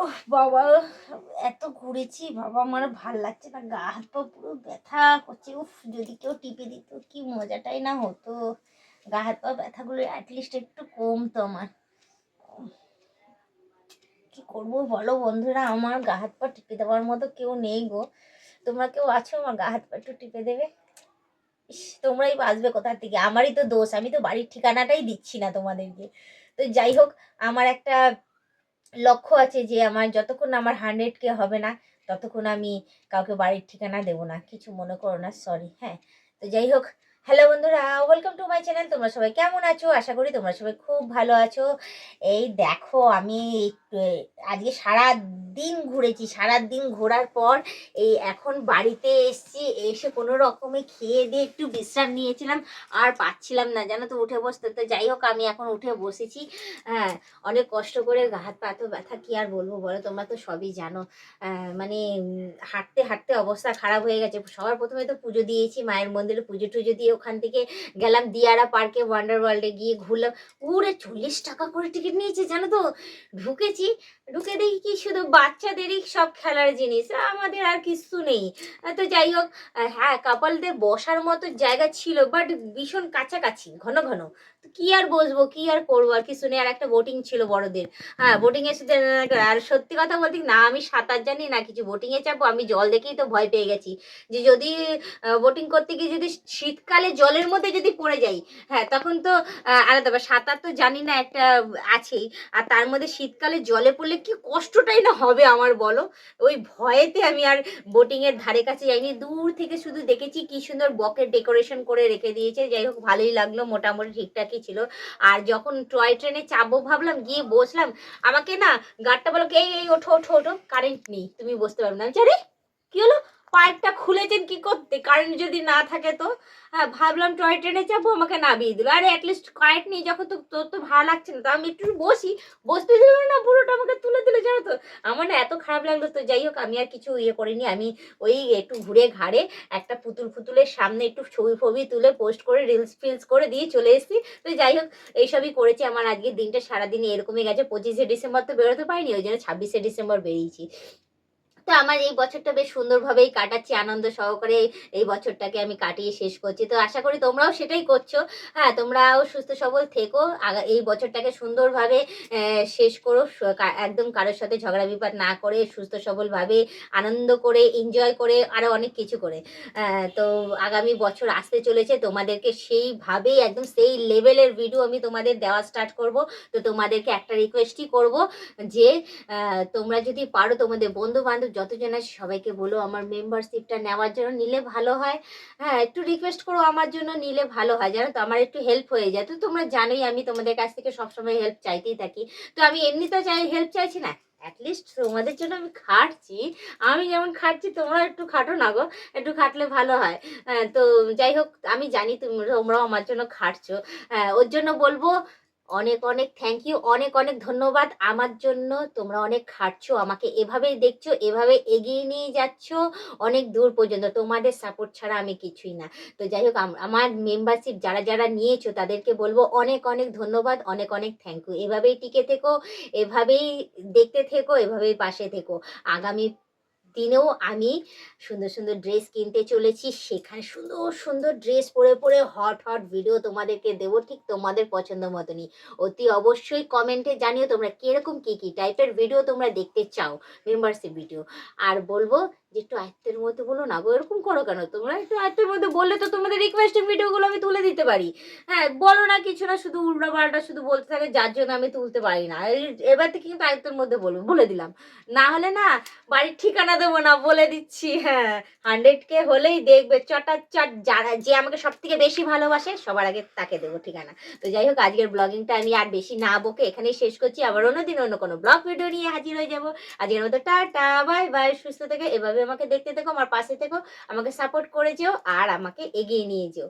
ওহ, বাবা, এত ঘুরেছি, বাবা, আমার ভালো লাগছে না, গা হাত পা পুরো ব্যথা করছে, উফ, যদি কেউ টিপে দিত, কি মজাটাই না হতো। গা হাত পা ব্যথাগুলো অ্যাটলিস্ট একটু কমতো আমার। কি করব বলো বন্ধুরা, আমার গা হাত পা টিপে দেওয়ার মতো কেউ নেই গো। তোমরা কেউ আছো, আমার গা হাত পা একটু টিপে দেবে? ইস, তোমরাই বাঁচবে কোথা থেকে? আমারই তো দোষ, আমি তো বাড়ির ঠিকানাটাই দিচ্ছি না তোমাদেরকে। তো যাই হোক, আমার একটা লক্ষ্য আছে যে আমার যতক্ষণ আমার হান্ড্রেড কে হবে না, ততক্ষণ আমি কাউকে বাড়ির ঠিকানা দেবো না। কিছু মনে করো না সরি হ্যাঁ। তো যাই হোক হ্যালো বন্ধুরা ওয়েলকাম টু মাই চ্যানেল তোমরা সবাই কেমন আছো? আশা করি তোমরা সবাই খুব ভালো আছো। এই দেখো, আমি আজকে সারা দিন ঘুরেছি। সারা দিন ঘোরার পর এই এখন বাড়িতে এসেছি। এসে কোনো রকমে খেয়ে দিয়ে একটু বিশ্রাম নিয়েছিলাম। আর পাচ্ছিলাম না, জানো তো, উঠে বসতে। তো যাই হোক, আমি এখন উঠে বসেছি। হ্যাঁ অনেক কষ্ট করে হাত পা এত ব্যথা, কী আর বলব বলো? তোমরা তো সবই জানো। মানে হাঁটতে হাঁটতে অবস্থা খারাপ হয়ে গেছে। সবার প্রথমে তো পুজো দিয়েছি, মায়ের মন্দিরে পুজো টুজো দিয়ে ওখান থেকে গেলাম দিয়ারা পার্কে ওয়ান্ডার ওয়ার্ল্ডে গিয়ে ঘুরলাম। পুরো চল্লিশ টাকা করে টিকিট নিয়েছে, জানো তো? ঢুকেছি, ঢুকে দেখি কি শুধু বাচ্চাদেরই সব খেলার জিনিস, আমাদের আর কিছু নেই। তো যাই হোক হ্যাঁ কাপালদের বসার মতো জায়গা ছিল বাট ভীষণ কাছাকাছি, ঘন ঘন। কি আর বসবো কি আর করব? আর কি শুনে আর একটা বোটিং ছিল বড়দের। হ্যাঁ বোটিং এ শুধু আর সত্যি কথা বলতে না আমি সাঁতার জানি না কিছু বোটিং এ চাপবো আমি জল দেখেই তো ভয় পেয়ে গেছি। যে যদি বোটিং করতে গিয়ে যদি শীতকালে জলের মধ্যে যদি পড়ে যাই হ্যাঁ তখন তো আলাদা ব্যাপার। সাঁতার তো জানি না একটা আছেই আর তার মধ্যে শীতকালে জলে পড়লে কি কষ্টটাই না হবে আমার বলো? ওই ভয়েতে আমি আর বোটিং এর ধারে কাছে যাইনি। দূর থেকে শুধু দেখেছি কি সুন্দর বকের ডেকোরেশন করে রেখে দিয়েছে। যাই হোক ভালোই লাগল মোটামুটি ঠিকঠাকই ছিল। আর যখন টয় ট্রেনে চাপবো ভাবলাম, গিয়ে বসলাম, আমাকে না গাড়টা বলো এই এই, ওঠো ওঠো ওঠো কারেন্ট নেই। তুমি বসতে পারবে না। আমি কি হলো? পাইপটা খুলেছেন কি করতে? কারেন্ট যদি না থাকে তো? হ্যাঁ ভাবলাম টয় ট্রেনে চাপবো, আমাকে নামিয়ে দিল। আরে অ্যাটলিস্ট কারেন্ট নেই, যখন তো তোর তো ভালো লাগছে না। তো আমি একটু বসি, বসতে দিল না, পুরোটা আমাকে তুলে দিল, জানো তো? আমার না এত খারাপ লাগল তো, যাই হোক, আমি আর কিছু ইয়ে করিনি। আমি ওই একটু ঘুরে ঘাড়ে একটা পুতুল পুতুলের সামনে একটু ছবি ফবি তুলে পোস্ট করে রিলস ফিলস করে দিয়ে চলে এসেছি। তো যাই হোক, এইসবই করেছি। আমার আজকের দিনটা সারাদিন এরকমই গেছে। পঁচিশে ডিসেম্বর তো বেরোতে পারিনি, ওই জন্য ছাব্বিশে ডিসেম্বর বেরিয়েছি। তো আমার এই বছরটা বেশ সুন্দরভাবেই কাটাচ্ছি, আনন্দ সহকারে এই বছরটাকে আমি কাটিয়ে শেষ করছি। তো আশা করি তোমরাও সেটাই করছ। হ্যাঁ তোমরাও সুস্থ সবল থেকো এই বছরটাকে সুন্দরভাবে শেষ করো একদম কারোর সাথে ঝগড়া বিবাদ না করে, সুস্থ সবলভাবে আনন্দ করে এনজয় করে আরও অনেক কিছু করে। তো আগামী বছর আসতে চলেছে, তোমাদেরকে সেইভাবেই একদম সেই লেভেলের ভিডিও আমি তোমাদের দেওয়া স্টার্ট করব। তো তোমাদেরকে একটা রিকোয়েস্টই করব যে তোমরা যদি পারো তোমাদের বন্ধু বান্ধব যতজন আছে সবাইকে বলো আমার মেম্বারশিপটা নেওয়ার জন্য নিলে ভালো হয়। হ্যাঁ একটু রিকোয়েস্ট করো আমার জন্য নিলে ভালো হয়। জানো তো আমার একটু হেল্প হয়ে যায়। তো তোমরা জানোই আমি তোমাদের কাছ থেকে সবসময় হেল্প চাইতেই থাকি। তো আমি এমনিতে চাই হেল্প চাইছি না। অ্যাটলিস্ট তোমাদের জন্য আমি খাটছি। আমি যেমন খাটছি তোমরা একটু খাটো না গো। একটু খাটলে ভালো হয়। হ্যাঁ, তো যাই হোক আমি জানি তোমরা তোমরাও আমার জন্য খাটছো। হ্যাঁ, ওর জন্য বলব অনেক অনেক থ্যাংক ইউ অনেক অনেক ধন্যবাদ। আমার জন্য তোমরা অনেক খাটছো, আমাকে এভাবেই দেখছ, এভাবে এগিয়ে নিয়ে যাচ্ছ অনেক দূর পর্যন্ত। তোমাদের সাপোর্ট ছাড়া আমি কিছুই না। তো যাই হোক আমার মেম্বারশিপ যারা যারা নিয়েছো, তাদেরকে বলব অনেক অনেক ধন্যবাদ, অনেক অনেক থ্যাংক ইউ এভাবেই টিকে থেকো, এভাবেই দেখতে থেকো, এভাবেই পাশে থেকো। আগামী দিনেও আমি সুন্দর সুন্দর ড্রেস কিনতে চলেছি। সেখানে সুন্দর সুন্দর ড্রেস পরে পরে হট হট ভিডিও তোমাদেরকে দেবো ঠিক তোমাদের পছন্দ মতনই। অতি অবশ্যই কমেন্টে জানিও তোমরা কীরকম কী কী টাইপের ভিডিও তোমরা দেখতে চাও মেম্বারশিপ ভিডিও আর বলব যে একটু আয়ত্তের মধ্যে বলো না গো এরকম করো কেন? তোমরা একটু আয়ত্তের মধ্যে বললে তো তোমাদের রিকোয়েস্টের ভিডিওগুলো আমি তুলে দিতে পারি। হ্যাঁ বলো না কিছু না, শুধু উল্টা পাল্টা শুধু বলতে থাকে, যার জন্য আমি তুলতে পারি না। এবার থেকে কিন্তু আয়ত্তের মধ্যে বলব বলে দিলাম। না হলে না, বাড়ির ঠিকানা দেবো না, বলে দিচ্ছি হ্যাঁ। হান্ড্রেড কে হলেই দেখবে চটার চট যারা যে আমাকে সব থেকে বেশি ভালোবাসে, সবার আগে তাকে দেবো ঠিকানা। তো যাই হোক, আজকের ব্লগিংটা আমি আর বেশি না বকে এখানেই শেষ করছি। আবার অন্যদিন অন্য কোনো ব্লগ ভিডিও নিয়ে হাজির হয়ে যাব। আজকের মতো টাটা বাই বাই সুস্থ থেকে আমাকে দেখতে থেকো, আমার পাশে থেকো, আমাকে সাপোর্ট করে যেও আর আমাকে এগিয়ে নিয়ে যেও।